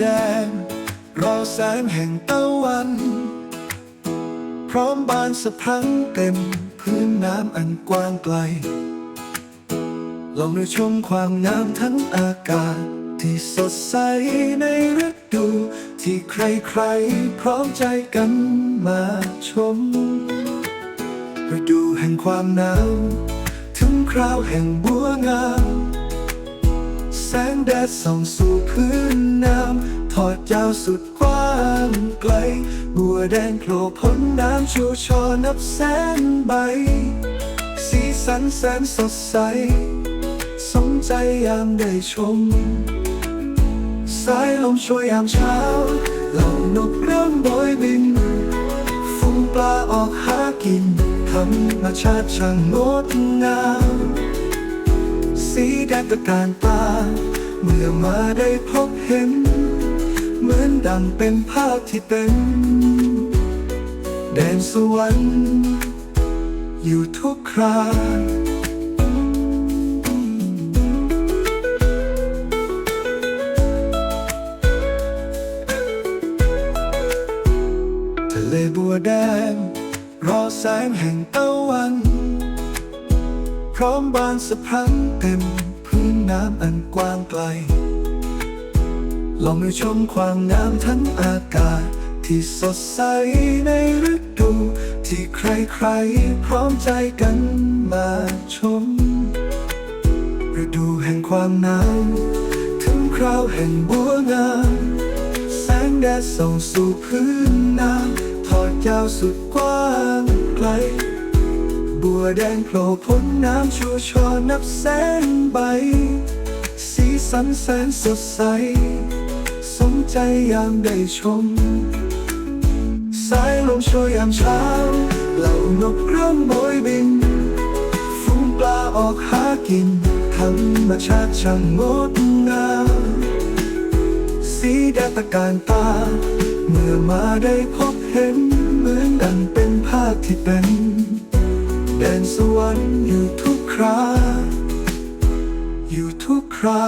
แดง รอแสงแห่งตะวัน พร้อมบานสะพรังเต็มพื้นน้ำอันกว้างไกล ลองดูชมความงามทั้งอากาศ ที่สดใสในฤดู ที่ใครๆ พร้อมใจกันมาชมฤดูแห่งความหนาว ถึงคราวแห่งบัวงาม สงแดดส่องสู่พื้นน้ำ ทอดยาวสุดกว้างไกล บัวแดงโผล่พ้นน้ำชูชอนับแสนใบ สีสันแสนสดใส สมใจยามได้ชม สายลมช่วยยามเช้า เหล่านกเริ่มโบยบิน ฝูงปลาออกหากิน ธรรมชาติช่างงดงาม แดงตะการตา เมื่อมาได้พบเห็น เหมือนดังเป็นภาพที่เป็น แดนสวรรค์อยู่ทุกคราทะเลบัวแดงรอแสงแห่งตะวัน พร้อมบานสะพรังเต็ม พื้นน้ำอันกว้างไกล ลองไปชมความงามทั้งอากาศ ที่สดใสในฤดู ที่ใครๆ พร้อมใจกันมาชม ฤดูแห่งความหนาวถึงคราวแห่งบัวงามแสงแดดส่องสู่พื้นน้ำทอดยาวสุดกว้างไกล บัวแดงโผล่พ้นน้ำชูชอนับแสนใบ สีสันแสนสดใส สมใจยามได้ชม สายลมโชยยามเช้า เหล่านกเริ่มโบยบิน ฝูงปลาออกหากินธรรมชาติช่างงดงามสีแดงตะการตา เมื่อมาได้พบเห็น เหมือนดังเป็นภาพที่เป็น แดนสวรรค์อยู่ทุกครา อยู่ทุกครา